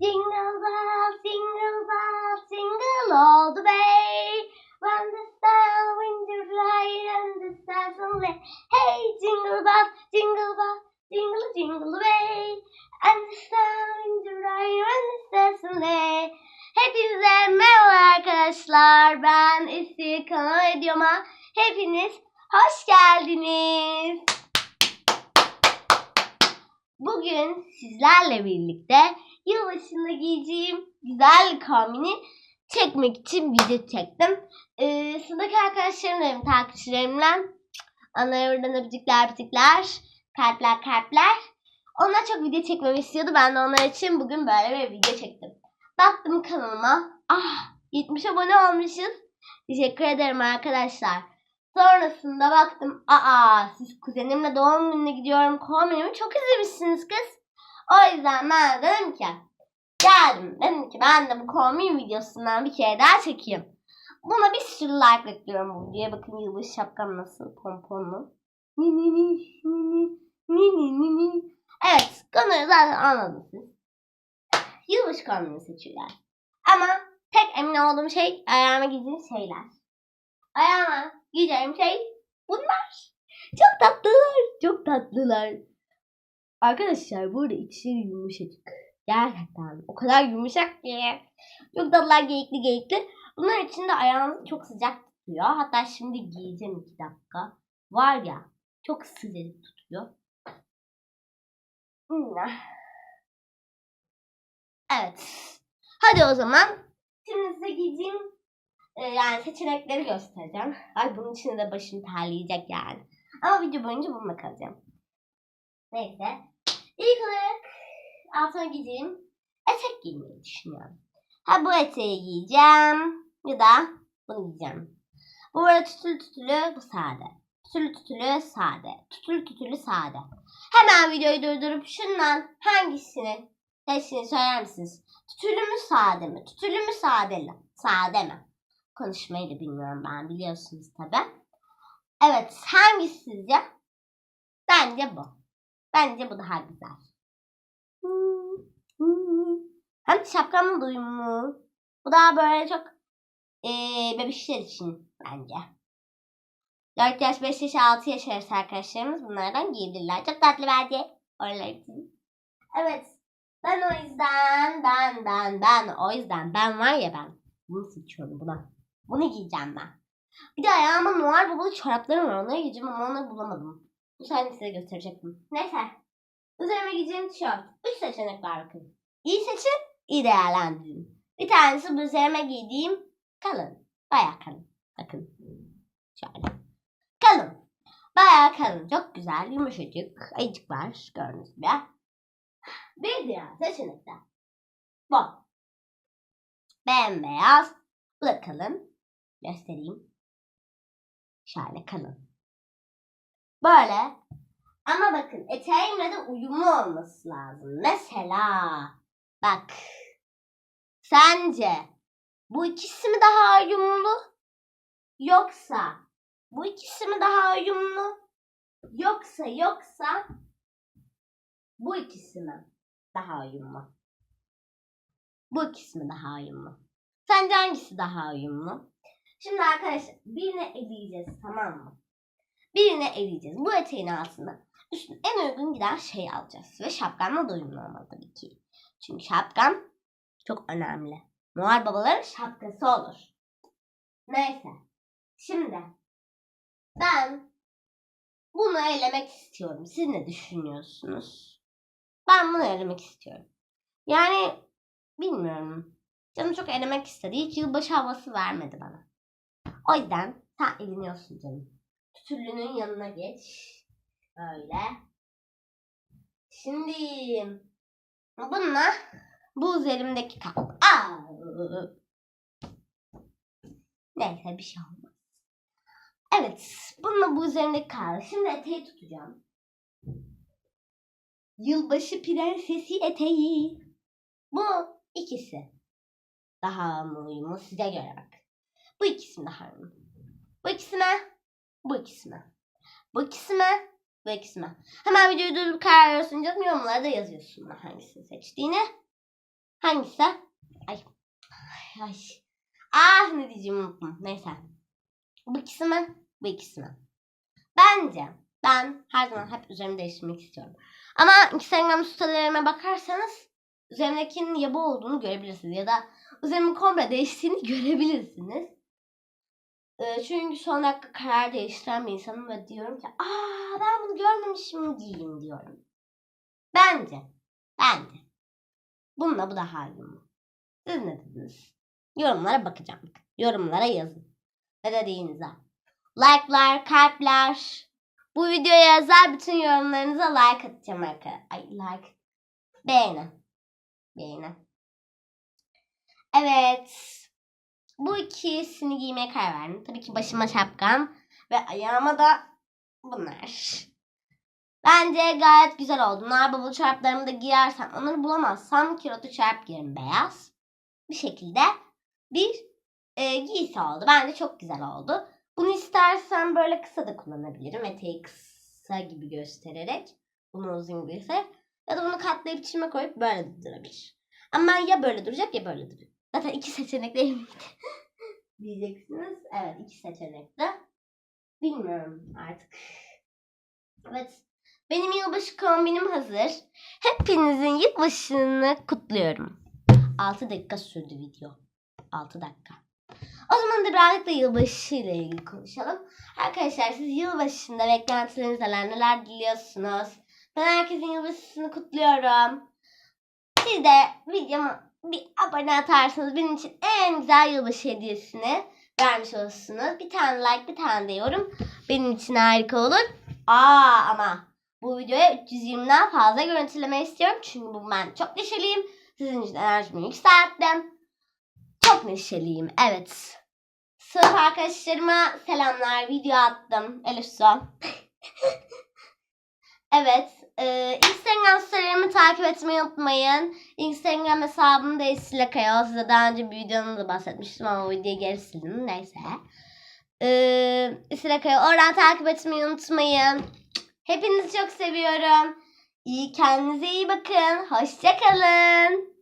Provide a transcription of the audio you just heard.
Jingle bells, jingle bells, jingle all the way. When the style winter ride and the stars on lay. Hey, jingle bells, jingle bells, jingle jingle way. And the Bugün sizlerle birlikte yılbaşında giyeceğim güzel kombini çekmek için video çektim. Ee, sınıftaki arkadaşlarımla, benim takipçilerimle onlara buradan öpücükler öpücükler, kalpler kalpler. Onlar çok video çekmemi istiyordu. Ben de onlar için bugün böyle bir video çektim. Baktım kanalıma. Ah 70 abone olmuşuz. Teşekkür ederim arkadaşlar. Sonrasında baktım. Aa siz kuzenimle doğum gününe gidiyorum. Kombinimi çok izlemişsiniz kız. O yüzden ben dedim ki geldim. Dedim ki ben de bu kombin videosundan bir kere daha çekeyim. Buna bir sürü like bekliyorum bu videoya. Bakın yılbaşı şapkam nasıl pomponlu. Ni ni ni ni ni. Evet konuyu zaten anladınız siz. Yılbaşı kombini seçiyorlar. Ama tek emin olduğum şey ayağıma giydiğim şeyler. Ayağıma giyeceğim şey bunlar. Çok tatlılar. Çok tatlılar. Arkadaşlar burada içleri yumuşacık. Gerçekten o kadar yumuşak ki. Çok tatlılar geyikli geyikli. Bunlar için de ayağınızı çok sıcak tutuyor. Hatta şimdi giyeceğim iki dakika. Var ya çok sıcak tutuyor. Evet. Hadi o zaman. Şimdi size giyeceğim e, yani seçenekleri göstereceğim. Ay bunun içinde de başım terleyecek yani. Ama video boyunca bununla kalacağım. Neyse. İlk olarak altına giyeceğim etek giymeyi düşünüyorum. Ha bu eteği giyeceğim ya da bunu giyeceğim. Bu böyle tütülü tütülü bu sade. Tütülü tütülü sade. Tütülü tütülü sade. Hemen videoyu durdurup şundan hangisini seçtiğini söyler misiniz? Tütülü mü sade mi? Tütülü mü sadeli? Sade mi? Konuşmayı da bilmiyorum ben biliyorsunuz tabi. Evet hangisi sizce? Bence bu. Bence bu daha güzel. Hem şapkamın da. Bu daha böyle çok ee, bebişler için bence. 4 yaş, 5 yaş, 6 yaş arası arkadaşlarımız bunlardan giyebilirler. Çok tatlı bence. Oralar için. Evet. Ben o yüzden, ben, ben, ben, o yüzden ben var ya ben. Bunu seçiyorum buna. Bunu giyeceğim ben. Bir de ayağıma Noel babalı çoraplarım var. Onları giyeceğim ama onları bulamadım. Bu sayede size gösterecektim. Neyse. Üzerime giyeceğim tişört. Üç seçenek var bakın. İyi seçin, iyi değerlendirin. Bir tanesi bu üzerime giydiğim kalın. Bayağı kalın. Bakın. Şöyle. Kalın. Bayağı kalın. Çok güzel. Yumuşacık. Ayıcık var. Gördüğünüz gibi. Bir diğer seçenek de bu. Bembeyaz. Bu da kalın. Göstereyim. Şöyle kalın. Böyle. Ama bakın eteğimle de uyumlu olması lazım. Mesela bak. Sence bu ikisi mi daha uyumlu? Yoksa bu ikisi mi daha uyumlu? Yoksa yoksa bu ikisi mi daha uyumlu? Bu ikisi mi daha uyumlu? Sence hangisi daha uyumlu? Şimdi arkadaşlar birine eleyeceğiz tamam mı? Birine eleyeceğiz. Bu eteğin altında üstüne en uygun giden şey alacağız. Ve şapkanla da uyumlu olmalı tabii ki. Çünkü şapkan çok önemli. Noel babaların şapkası olur. Neyse. Şimdi ben bunu elemek istiyorum. Siz ne düşünüyorsunuz? Ben bunu elemek istiyorum. Yani bilmiyorum. Canım çok elemek istedi. Hiç yılbaşı havası vermedi bana. O yüzden sen eliniyorsun canım. Tütüllünün yanına geç. Öyle. Şimdi bununla bu üzerimdeki kap. Aa! Neyse bir şey olmaz. Evet. Bununla bu üzerimdeki kaldı. Şimdi eteği tutacağım. Yılbaşı prensesi eteği. Bu ikisi. Daha mı uyumlu size göre bak. Bu ikisi mi daha uyumlu? Bu ikisi mi? Bu ikisi mi? Bu ikisi mi? Bu ikisi mi? Hemen videoyu durdurup karar veriyorsun canım. Yorumlara da yazıyorsun hangisini seçtiğini. Hangisi? Ay. Ay. ay. Ah ne diyeceğimi unuttum. Neyse. Bu ikisi? Bu ikisi? Bence ben her zaman hep üzerimi değiştirmek istiyorum. Ama Instagram storylerime bakarsanız üzerimdekinin yaba olduğunu görebilirsiniz. Ya da üzerimin komple değiştiğini görebilirsiniz. Ee, çünkü son dakika karar değiştiren bir insanım ve diyorum ki aa ben bunu görmemişim giyeyim diyorum. Bence. Bence. Bununla bu da halim. Siz ne dediniz? Yorumlara bakacağım. Yorumlara yazın. Ne dediğinize. Like'lar, kalpler. Bu videoya yazar bütün yorumlarınıza like atacağım arkadaşlar. Ay like. Beğeni. Beğeni. Evet. Bu ikisini giymeye karar verdim. Tabii ki başıma şapkam ve ayağıma da bunlar. Bence gayet güzel oldu. Nar bavul çoraplarımı da giyersem onları bulamazsam kilotu çorap giyerim beyaz. Bir şekilde bir e, giysi oldu. Bence çok güzel oldu. Bunu istersen böyle kısa da kullanabilirim. Eteği kısa gibi göstererek. Bunu uzun göstererek. Ya da bunu katlayıp içime koyup böyle durabilir. Ama ya böyle duracak ya böyle duracak. Zaten iki seçenek değil miydi? Diyeceksiniz. Evet iki seçenekte. Bilmiyorum artık. Evet. Benim yılbaşı kombinim hazır. Hepinizin yılbaşını kutluyorum. 6 dakika sürdü video. 6 dakika. O zaman da birazcık da yılbaşı ile ilgili konuşalım. Arkadaşlar siz yılbaşında beklentileriniz neler, neler diliyorsunuz? Ben herkesin yılbaşısını kutluyorum. Siz de videoma bir abone atarsanız benim için en güzel yılbaşı hediyesini vermiş olursunuz. Bir tane like, bir tane de yorum benim için harika olur. Aa ama bu videoya 320'den fazla görüntüleme istiyorum. Çünkü bu ben çok neşeliyim. Sizin için enerjimi yükselttim. Çok neşeliyim. Evet. Sınıf arkadaşlarıma selamlar. Video attım. Elif evet. E, Instagram storylerimi takip etmeyi unutmayın. Instagram hesabım da Esile Kaya. Size daha önce bir videonun da bahsetmiştim ama o videoyu geri sildim. Neyse. E, Esile Kaya. Oradan takip etmeyi unutmayın. Hepinizi çok seviyorum. İyi kendinize iyi bakın. Hoşçakalın.